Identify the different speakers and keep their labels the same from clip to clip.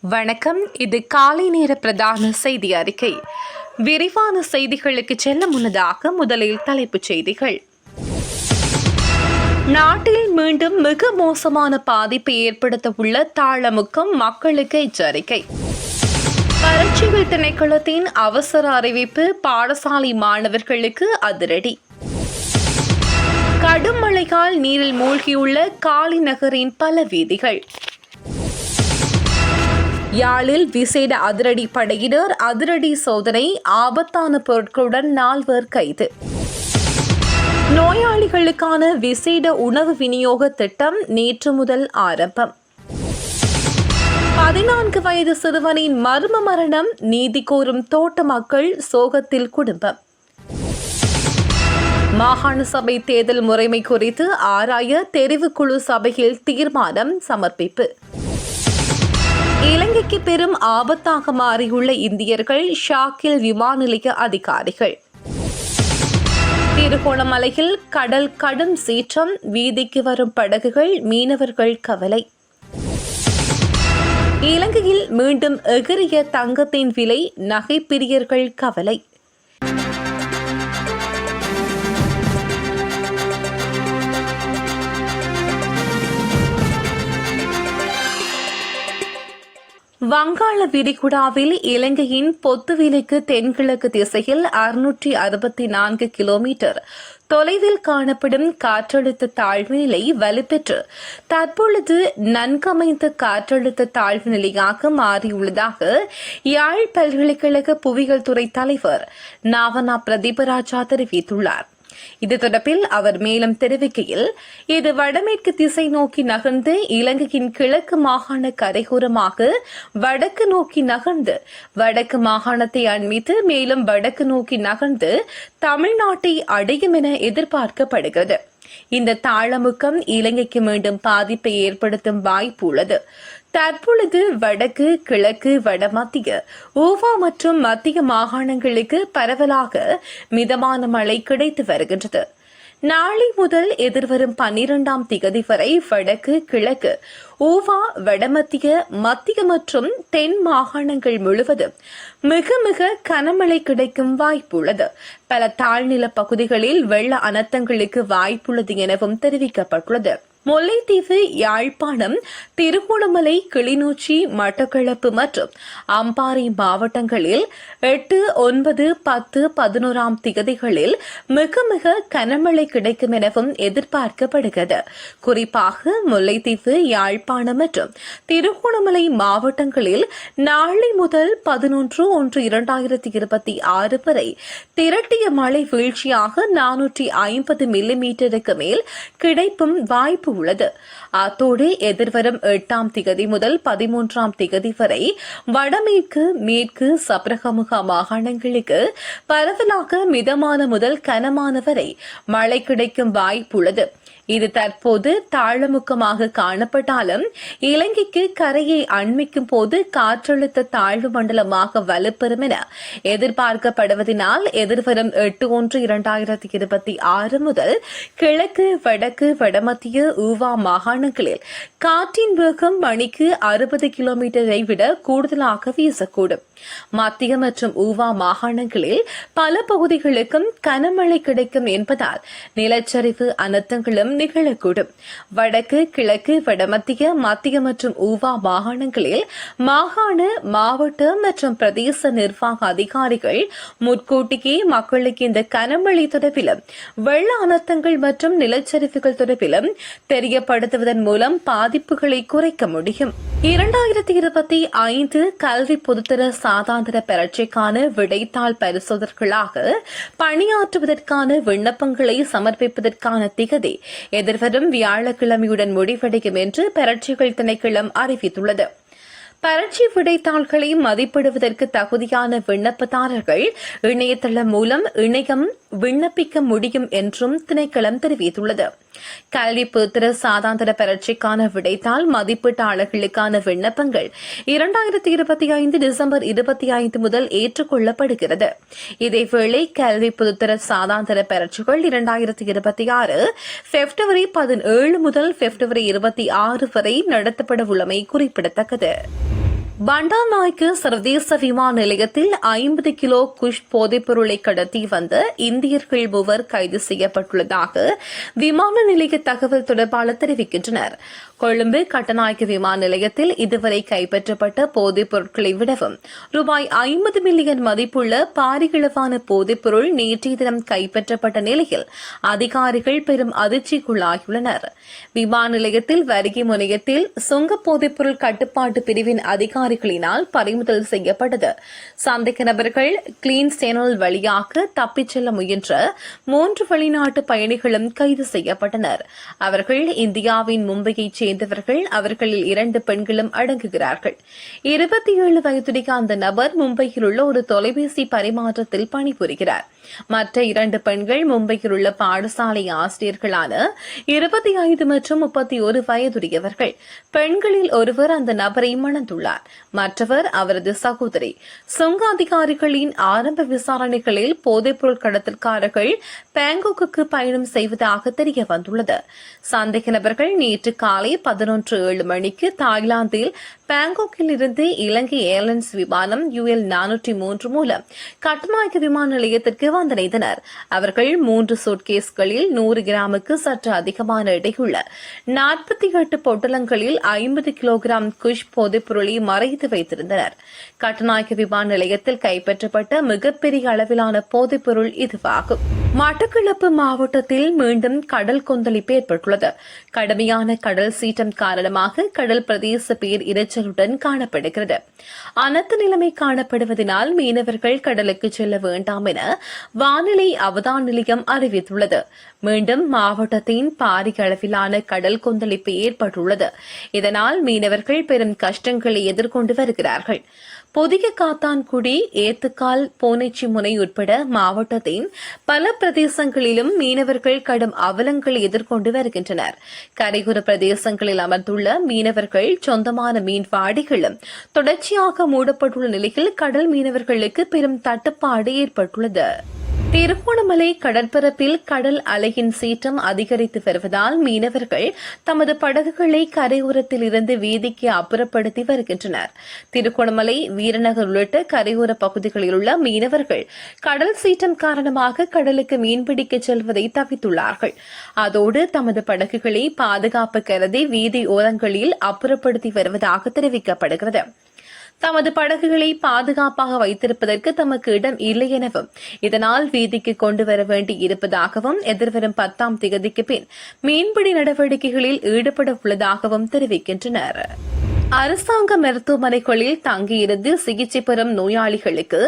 Speaker 1: வணக்கம். இது காலை நேர பிரதான செய்தி அறிக்கை. விரிவான செய்திகளுக்கு செல்ல முன்னதாக முதலில் தலைப்புச் செய்திகள். நாட்டில் மீண்டும் மிக மோசமான பாதிப்பை ஏற்படுத்த உள்ள தாளமுக்கம் மக்களுக்கு எச்சரிக்கை. பரீட்சைகள் திணைக்களத்தின் அவசர அறிவிப்பு பாடசாலை மாணவர்களுக்கு அதிரடி. கடும் மழையால் நீரில் மூழ்கியுள்ள காலி நகரின் பல வீதிகள். யாழில் விசேட அதிரடி படையினர் அதிரடி சோதனை ஆபத்தான பொருட்களுடன் நால்வர் கைது. நோயாளிகளுக்கான விசேட உணவு விநியோக திட்டம் நேற்று முதல் ஆரம்பம். பதினான்கு வயது சிறுவனின் மர்ம மரணம் நீதி கோரும் தோட்ட மக்கள் சோகத்தில் குடும்பம். மாகாண சபை தேர்தல் முறைமை குறித்து ஆராய தெரிவுக்குழு சபையில் தீர்மானம் சமர்ப்பிப்பு. இலங்கைக்கு பெரும் ஆபத்தாக மாறியுள்ள இந்தியர்கள் ஷாக்கில் விமான நிலைய அதிகாரிகள். திருகோணமலையில் கடல் கடும் சீற்றம் வீதிக்கு வரும் படகுகள் மீனவர்கள் கவலை. இலங்கையில் மீண்டும் எகிரிய தங்கத்தின் விலை நகைப்பிரியர்கள் கவலை. வங்காள விரிகுடாவில் இலங்கையின் பொத்துவிலைக்கு தென்கிழக்கு திசையில் அறுநூற்றி அறுபத்தி நான்கு கிலோமீட்டர். தொலைவில் காணப்படும் காற்றழுத்த தாழ்வு நிலை வலுப்பெற்று தற்பொழுது நன்கமைந்த காற்றழுத்த தாழ்வு நிலையாக மாறியுள்ளதாக யாழ் பல்கலைக்கழக புவியியல் துறை தலைவர் நாவனா பிரதீபராஜா தெரிவித்துள்ளார். இது தொடர்பில் அவர் மேலும் தெரிவிக்கையில் இது வடமேற்கு திசை நோக்கி நகர்ந்து இலங்கையின் கிழக்கு மாகாண கரையோரமாக வடக்கு நோக்கி நகர்ந்து வடக்கு மாகாணத்தை அண்மித்து மேலும் வடக்கு நோக்கி நகர்ந்து தமிழ்நாட்டை அடையும் என எதிர்பார்க்கப்படுகிறது. இந்த தாளமுக்கம் இலங்கைக்கு மீண்டும் பாதிப்பை ஏற்படுத்தும் வாய்ப்பு உள்ளது. தற்பொழுது வடக்கு கிழக்கு வடமத்திய ஊவா மற்றும் மத்திய மாகாணங்களுக்கு பரவலாக மிதமான மழை கிடைத்து வருகின்றது. நாளை முதல் எதிர்வரும் பன்னிரண்டாம் திகதி வரை வடக்கு கிழக்கு ஊவா வடமத்திய மத்திய மற்றும் தென் மாகாணங்கள் முழுவதும் மிக மிக கனமழை கிடைக்கும் வாய்ப்புள்ளது பல தாழ்நில பகுதிகளில் வெள்ள அனர்த்தங்களுக்கு வாய்ப்புள்ளது எனவும் தெரிவிக்கப்பட்டுள்ளது. முல்லைத்தீவு யாழ்ப்பாணம் திருகோணமலை கிளிநொச்சி மட்டக்களப்பு மற்றும் அம்பாறை மாவட்டங்களில் எட்டு ஒன்பது பத்து பதினோராம் திகதிகளில் மிக மிக கனமழை கிடைக்கும் எனவும் எதிர்பார்க்கப்படுகிறது. குறிப்பாக முல்லைத்தீவு யாழ்ப்பாணம் மற்றும் திருகோணமலை மாவட்டங்களில் நாளை முதல் பதினொன்று ஒன்று இரண்டாயிரத்தி இருபத்தி ஆறு வரை திரட்டிய மழை வீழ்ச்சியாக நானூற்றி ஐம்பது மில்லிமீட்டருக்கு மேல் கிடைப்பும் வாய்ப்பு உள்ளது. அத்தோடு எதிர்வரும் எட்டாம் திகதி முதல் பதிமூன்றாம் திகதி வரை வடமேற்கு மேற்கு சப்ரகமுக மாகாணங்களுக்கு பரவலாக மிதமான முதல் கனமான வரை மழை கிடைக்கும் வாய்ப்புள்ளது. இது தற்போது தாழமுக்கமாக காணப்பட்டாலும் இலங்கைக்கு கரையை அண்மிக்கும் போது காற்றழுத்த தாழ்வு மண்டலமாக வலுப்பெறும் என எதிர்பார்க்கப்படுவதனால் எதிர்வரும் எட்டு ஒன்று இரண்டாயிரத்தி இருபத்தி ஆறு முதல் கிழக்கு வடக்கு வடமத்திய ஊவா மாகாணங்களில் காற்றின் வேகம் மணிக்கு அறுபது கிலோமீட்டரை விட கூடுதலாக வீசக்கூடும். மத்திய மற்றும் ஊவா மாகாணங்களில் பல பகுதிகளுக்கும் கனமழை கிடைக்கும் என்பதால் நிலச்சரிவு அனர்த்தங்களும் நிகழக்கூடும். வடக்கு கிழக்கு வடமத்திய மத்திய மற்றும் ஊவா மாகாணங்களில் மாகாண மாவட்ட மற்றும் பிரதேச நிர்வாக அதிகாரிகள் முற்கூட்டியே மக்களுக்கு இந்த கனமழை தொடர்பிலும் வெள்ள அனர்த்தங்கள் மற்றும் நிலச்சரிவுகள் தொடர்பிலும் தெரியப்படுத்துவதன் மூலம் பாதிப்புகளை குறைக்க முடியும். இரண்டாயிரத்தி இருபத்தி ஐந்து கல்வி பொதுத்தர சாதாந்திர பரீட்சைக்கான விடைத்தாள் பரிசோதர்களாக பணியாற்றுவதற்கான விண்ணப்பங்களை சமர்ப்பிப்பதற்கான திகதி எதிர்வரும் வியாழக்கிழமையுடன் முடிவடையும் என்று பரட்சிகள் திணைக்களம் அறிவித்துள்ளது. பரட்சி விடைத்தாள்களை மதிப்பிடுவதற்கு தகுதியான விண்ணப்பதாரர்கள் இணையதளம் மூலம் இணையம் விண்ணப்பிக்க முடியும் என்றும் திணைக்களம் தெரிவித்துள்ளது. கல்வி புத்திர சாதாந்திர பரீட்சைக்கான விடைத்தாள் மதிப்பீட்டாளர்களுக்கான விண்ணப்பங்கள் இரண்டாயிரத்தி இருபத்தி ஐந்து டிசம்பர் இருபத்தி ஐந்து முதல் ஏற்றுக்கொள்ளப்படுகிறது. இதேவேளை கல்வி புதுத்தர சாதாந்திர பரட்சிகள் இரண்டாயிரத்தி இருபத்தி ஆறு பிப்ரவரி பதினேழு முதல் பிப்ரவரி இருபத்தி ஆறு வரை நடத்தப்பட உள்ளமை குறிப்பிடத்தக்கது. பண்டாநாய்க்கு சர்வதேச விமான நிலையத்தில் ஐம்பது கிலோ குஷ் போதைப் பொருளை கடத்தி வந்த இந்தியர்கள் மூவர் கைது செய்யப்பட்டுள்ளதாக விமான நிலைய தகவல் தொடர்பாளர் தெரிவிக்கின்றனர். கொழும்பு கட்டநாயக்க விமான நிலையத்தில் இதுவரை கைப்பற்றப்பட்ட போதைப் பொருட்களை விடவும் ரூபாய் ஐம்பது மில்லியன் மதிப்புள்ள பாரிகளவான போதைப் பொருள் நேற்றைய தினம் கைப்பற்றப்பட்ட நிலையில் அதிகாரிகள் பெரும் அதிர்ச்சிக்குள்ளாகியுள்ளனர். விமான நிலையத்தில் வருகை முனையத்தில் சுங்க போதைப் பொருள் கட்டுப்பாட்டு பிரிவின் அதிகாரிகளினால் பறிமுதல் செய்யப்பட்டது. சந்தேக நபர்கள் கிளீன் சேனல் வழியாக தப்பிச் செல்ல முயன்ற மூன்று வெளிநாட்டு பயணிகளும் கைது செய்யப்பட்டனர். அவர்கள் இந்தியாவின் மும்பையைச் சேர்ந்தவர்கள் அவர்களில் இரண்டு பெண்களும் அடங்குகிறார்கள். இருபத்தி ஏழு வயதுடைய அந்த நபர் மும்பையில் உள்ள ஒரு தொலைபேசி பரிமாற்றத்தில் பணிபுரிகிறார். மற்ற இரண்டு பெண்கள் மும்பையில் உள்ள பாடசாலை ஆசிரியர்களான இருபத்தி ஐந்து மற்றும் முப்பத்தி ஒரு வயதுடையவர்கள். பெண்களில் ஒருவர் அந்த நபரை மணந்துள்ளார். மற்றவர் அவரது சகோதரி. சுங்க அதிகாரிகளின் ஆரம்ப விசாரணைகளில் போதைப்பொருள் கடத்தல்காரர்கள் பேங்காக்கு பயணம் செய்வதாக தெரிய வந்துள்ளது. சந்தேக நபர்கள் நேற்று காலை பதினொன்று ஏழு மணிக்கு தாய்லாந்தில் பேங்காக்கில் இருந்து இலங்கை ஏர்லைன்ஸ் விமானம் யுஎல் நானூற்றி மூன்று மூலம் கட்டுநாயக்க விமான நிலையத்திற்கு களவாந்தடைந்தனர் அவர்கள் மூன்று சூட்கேஸ்களில் நூறு கிராமுக்கு சற்று அதிகமான எடையுள்ள. நாற்பத்தி எட்டு பொட்டலங்களில் ஐம்பது கிலோகிராம் குஷ் போதைப் பொருளை மறைத்து வைத்திருந்தனர். கட்டநாயக்க விமான நிலையத்தில் கைப்பற்றப்பட்ட மிகப்பெரிய அளவிலான போதைப் பொருள் இதுவாகும். மட்டக்களப்பு மாவட்டத்தில் மீண்டும் கடல் கொந்தளிப்பு ஏற்பட்டுள்ளது. கடுமையான கடல் சீற்றம் காரணமாக கடல் பிரதேச பேர் இரைச்சலுடன் காணப்படுகிறது. அனர்த்த நிலைமை காணப்படுவதனால் மீனவர்கள் கடலுக்கு செல்ல வேண்டாம் என வானிலை அவதான் நிலையம் அறிவித்துள்ளது. மீண்டும் மாவட்டத்தின் பாரிய அளவிலான கடல் கொந்தளிப்பு ஏற்பட்டுள்ளது. இதனால் மீனவர்கள் பெரும் கஷ்டங்களை எதிர்கொண்டு வருகிறார்கள். புதிய காத்தான்குடி ஏத்துக்கால் போனைச்சி முனை உட்பட மாவட்டத்தின் பல பிரதேசங்களிலும் மீனவர்கள் கடும் அவலங்களை எதிர்கொண்டு வருகின்றனர். கரையோர பிரதேசங்களில் அமர்ந்துள்ள மீனவர்கள் சொந்தமான மீன்வாடிகளும் தொடர்ச்சியாக மூடப்பட்டுள்ள நிலையில் கடல் மீனவர்களுக்கு பெரும் தட்டுப்பாடு ஏற்பட்டுள்ளது. திருகோணமலை கடற்பரப்பில் கடல் அலையின் சீற்றம் அதிகரித்து வருவதால் மீனவர்கள் தமது படகுகளை கரையோரத்தில் இருந்து வீதிக்கு அப்புறப்படுத்தி வருகின்றனர். திருகோணமலை வீரநகர் உள்ளிட்ட கரையோர பகுதிகளில் உள்ள மீனவர்கள் கடல் சீற்றம் காரணமாக கடலுக்கு மீன்பிடிக்க செல்வதை தவித்துள்ளார்கள். அதோடு தமது படகுகளை பாதுகாப்பு கருதி வீதி ஓரங்களில் அப்புறப்படுத்தி வருவதாக தெரிவிக்கப்படுகிறது. தமது படகுகளை பாதுகாப்பாக வைத்திருப்பதற்கு தமக்கு இடம் இல்லை எனவும் இதனால் வீதிக்கு கொண்டு வர வேண்டி இருப்பதாகவும் எதிர்வரும் பத்தாம் திகதிக்கு பின் மீன்பிடி நடவடிக்கைகளில் ஈடுபட உள்ளதாகவும் தெரிவிக்கின்றனர். அரசாங்க மருத்துவமனைகளில் தங்கியிருந்து சிகிச்சை பெறும் நோயாளிகளுக்கு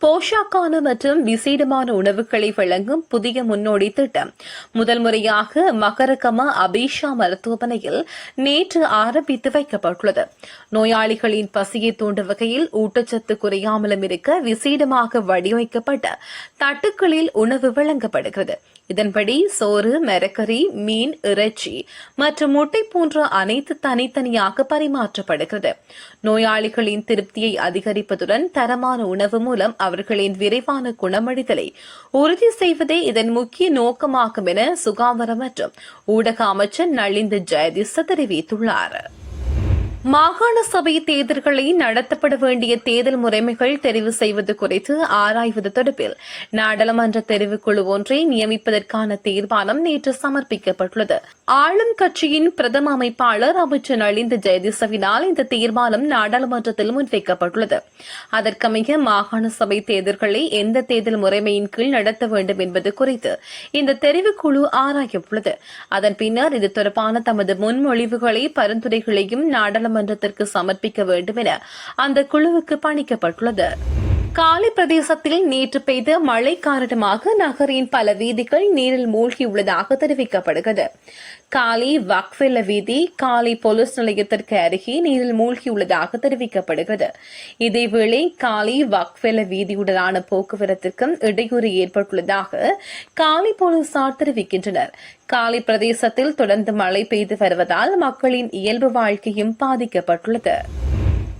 Speaker 1: போஷாக்கான மற்றும் விசேடமான உணவுகளை வழங்கும் புதிய முன்னோடி திட்டம். முதல் முறையாக மகரகம அபிஷா மருத்துவமனையில் நேற்று ஆரம்பித்து வைக்கப்பட்டுள்ளது. நோயாளிகளின் பசியை தூண்டும் வகையில் ஊட்டச்சத்து குறையாமலும் இருக்க விசேடமாக வடிவமைக்கப்பட்ட தட்டுக்களில் உணவு வழங்கப்படுகிறது. இதன்படி சோறு மரக்கறி மீன் இறைச்சி மற்றும் முட்டை போன்ற அனைத்து தனித்தனியாக பரிமாற்றப்படுகிறது. நோயாளிகளின் திருப்தியை அதிகரிப்பதுடன் தரமான உணவு மூலம் அவர்களின் விரைவான குணமடைதலை உறுதி செய்வதே இதன் முக்கிய நோக்கமாகும் என சுகாதாரம் மற்றும் ஊடக அமைச்சர் நளிந்த ஜெயதிச தெரிவித்துள்ளார். மாகாண சபை தேர்தல்களை நடத்தப்பட வேண்டிய தேர்தல் முறைமைகள் தெரிவு செய்வது குறித்து ஆராய்வது தொடர்பில் நாடாளுமன்ற தெரிவுக்குழு ஒன்றை நியமிப்பதற்கான தீர்மானம் நேற்று சமர்ப்பிக்கப்பட்டுள்ளது. ஆளும் கட்சியின் பிரதம அமைப்பாளர் அமைச்சர் நளிந்த ஜெயதிசவினால் இந்த தீர்மானம் நாடாளுமன்றத்தில் முன்வைக்கப்பட்டுள்ளது. அதற்கமைய மாகாண சபை தேர்தல்களை எந்த தேர்தல் முறைமையின் கீழ் நடத்த வேண்டும் என்பது குறித்து இந்த தெரிவுக்குழு ஆராயவுள்ளது. அதன் பின்னர் இது தொடர்பான தமது முன்மொழிவுகளை பரிந்துரைகளையும் நாடாளுமன்ற நாடாளுமன்றத்திற்கு சமர்ப்பிக்க வேண்டும் என அந்த குழுவுக்கு பணிக்கப்பட்டுள்ளது. காலி பிரதேசத்தில் நேற்று பெய்த மழை காரணமாக நகரின் பல வீதிகள் நீரில் மூழ்கியுள்ளதாக தெரிவிக்கப்படுகிறது. காலி வக்ஃபெல்ல வீதி காலி போலீஸ் நிலையத்திற்கு அருகே நீரில் மூழ்கியுள்ளதாக தெரிவிக்கப்படுகிறது. இதேவேளை காலி வக்ஃபெல்ல வீதியுடனான போக்குவரத்திற்கும் இடையூறு ஏற்பட்டுள்ளதாக காலி போலீசார் தெரிவிக்கின்றனர். காலி பிரதேசத்தில் தொடர்ந்து மழை பெய்து வருவதால் மக்களின் இயல்பு வாழ்க்கையும் பாதிக்கப்பட்டுள்ளது.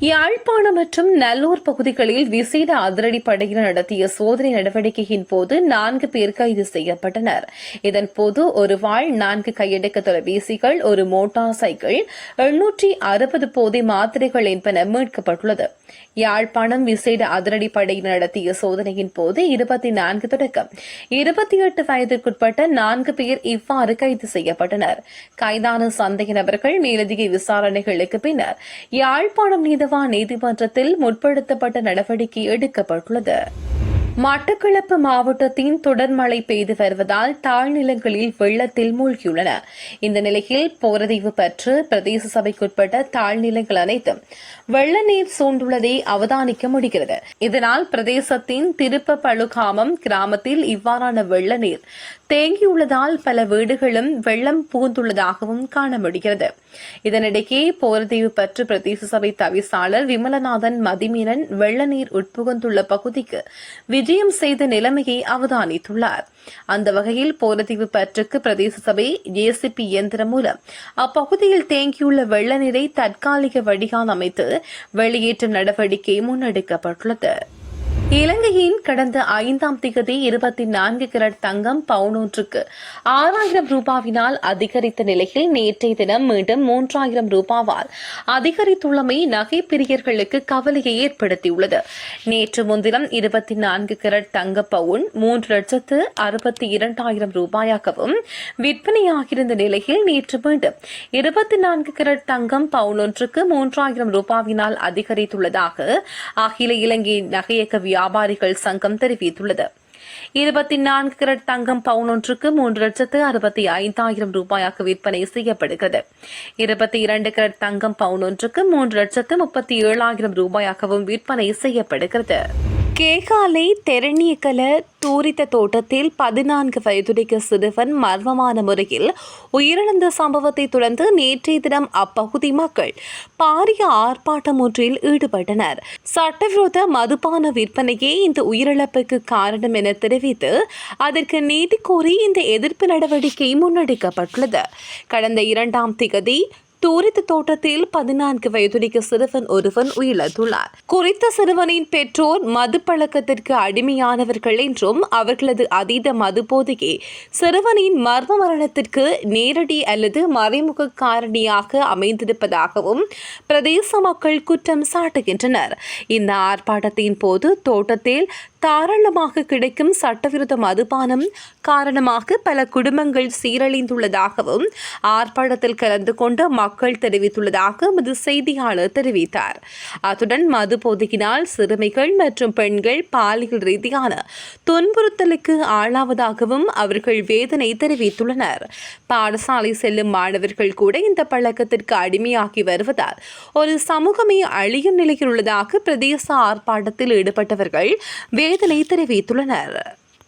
Speaker 1: யாழ்ப்பாணம் மற்றும் நல்லூர் பகுதிகளில் விசேட அதிரடிப்படையினர் நடத்திய சோதனை நடவடிக்கையின் போது நான்கு பேர் கைது செய்யப்பட்டனர். இதன்போது ஒரு வாழ் நான்கு கையடக்க தொலைபேசிகள் ஒரு மோட்டார் சைக்கிள் எழுநூற்றி அறுபது போதை மாத்திரைகள் என்பன மீட்கப்பட்டுள்ளது. யாழ்ப்பாணம் விசேட அதிரடிப்படையினர் நடத்திய சோதனையின் போது இருபத்தி நான்கு தொடக்கம். இருபத்தி எட்டு வயதிற்குட்பட்ட நான்கு பேர் இவ்வாறு கைது செய்யப்பட்டனர். கைதான சந்தேக நபர்கள் மேலதிக விசாரணைகளுக்கு பின்னர் யாழ்ப்பாணம் நீதவான் நீதிமன்றத்தில் முற்படுத்தப்பட்ட நடவடிக்கை எடுக்கப்பட்டுள்ளது. மட்டக்களப்பு மாவட்டத்தின் தொடர் மழை பெய்து வருவதால் தாழ்நிலங்களில் வெள்ளத்தில் மூழ்கியுள்ளன. இந்த நிலையில் போரதீவு பற்று பிரதேச சபைக்குட்பட்ட தாழ்நிலங்கள் அனைத்தும் வெள்ள நீர் சூழ்ந்துள்ளதை அவதானிக்க முடிகிறது. இதனால் பிரதேசத்தின் திருப்ப பழுகாமம் கிராமத்தில் இவ்வாறான வெள்ள நீர் தேங்கியுள்ளதால் பல வீடுகளும் வெள்ளம் புகுந்துள்ளதாகவும் காண முடிகிறது இதனிடையே போரதீவு பற்று பிரதேச சபை தவிசாளர் விமலநாதன் மதிமீரன் வெள்ள நீர் உட்புகுந்துள்ள பகுதிக்கு விஜயம் செய்த நிலைமையை அவதானித்துள்ளார். அந்த வகையில் போரதீவு பற்றுக்கு பிரதேச சபை ஜேசிபி இயந்திரம் மூலம் அப்பகுதியில் தேங்கியுள்ள வெள்ள நீரை தற்காலிக வடிகால் அமைத்து வெளியேற்றும் நடவடிக்கை முன்னெடுக்கப்பட்டுள்ளது. இலங்கையின் கடந்த ஐந்தாம் திகதி இருபத்தி நான்கு கிரட் தங்கம் பவுனொன்றுக்கு ஆறாயிரம் ரூபாவினால் அதிகரித்த நிலையில் நேற்றைய தினம் மீண்டும் மூன்றாயிரம் ரூபாவால் அதிகரித்துள்ளமை நகை பிரியர்களுக்கு கவலையை ஏற்படுத்தியுள்ளது. நேற்று முன்தினம் இருபத்தி நான்கு கிரட் தங்க பவுன் மூன்று லட்சத்து அறுபத்தி இரண்டாயிரம் ரூபாயாகவும் விற்பனையாகியிருந்த நிலையில் நேற்று மீண்டும் இருபத்தி நான்கு கிரட் தங்கம் பவுனொன்றுக்கு மூன்றாயிரம் ரூபாவினால் அதிகரித்துள்ளதாக அகில இலங்கை நகையக்கவியல் வியாபாரிகள் சங்கம் தெரிவித்துள்ளது. இருபத்தி நான்கு கிரட் தங்கம் பவுன் ஒன்றுக்கு மூன்று லட்சத்து அறுபத்தி ஐந்தாயிரம் ரூபாயாக விற்பனை செய்யப்படுகிறது. இருபத்தி இரண்டு கிரட் தங்கம் பவுன் ஒன்றுக்கு மூன்று லட்சத்து முப்பத்தி ஏழாயிரம் ரூபாயாகவும் விற்பனை செய்யப்படுகிறது. கேகாலை தெரணியக்கல தூரித்த தோட்டத்தில் பதினான்கு வயதுடைய சிறுவன் மர்மமான முறையில் உயிரிழந்த சம்பவத்தை தொடர்ந்து நேற்றைய தினம் அப்பகுதி மக்கள் பாரிய ஆர்ப்பாட்டம் ஒன்றில் ஈடுபட்டனர். சட்டவிரோத மதுபான விற்பனையே இந்த உயிரிழப்புக்கு காரணம் என தெரிவித்து அதற்கு நீதி கோரி இந்த எதிர்ப்பு நடவடிக்கை முன்னெடுக்கப்பட்டுள்ளது. கடந்த இரண்டாம் திகதி தூரித்து தோட்டத்தில் பதினான்கு வயதுடைய சிறுவன் ஒருவன் உயிரிழந்துள்ளார். குறித்த சிறுவனின் பெற்றோர் மது பழக்கத்திற்கு அடிமையானவர்கள் என்றும் அவர்களது அதீத மது போதையே சிறுவனின் மர்ம மரணத்திற்கு நேரடி அல்லது மறைமுக காரணியாக அமைந்திருப்பதாகவும் பிரதேச மக்கள் குற்றம் சாட்டுகின்றனர். இந்த ஆர்ப்பாட்டத்தின் போது தோட்டத்தில் தாராளமாக கிடைக்கும் சட்டவிரோத மதுபானம் காரணமாக பல குடும்பங்கள் சீரழிந்துள்ளதாகவும் ஆர்ப்பாட்டத்தில் கலந்து கொண்ட மக்கள் தெரிவித்துள்ளதாக எமது செய்தியாளர் தெரிவித்தார். அத்துடன் மது போதையினால் சிறுமிகள் மற்றும் பெண்கள் பாலியல் ரீதியான துன்புறுத்தலுக்கு ஆளாவதாகவும் அவர்கள் வேதனை தெரிவித்துள்ளனர். பாடசாலை செல்லும் மாணவர்கள் கூட இந்த பழக்கத்திற்கு அடிமையாகி வருவதால் ஒரு சமூகமே அழியும் நிலையில் உள்ளதாக பிரதேச ஆர்ப்பாட்டத்தில் ஈடுபட்டவர்கள் வேதனை தெரிவித்துள்ளனர்.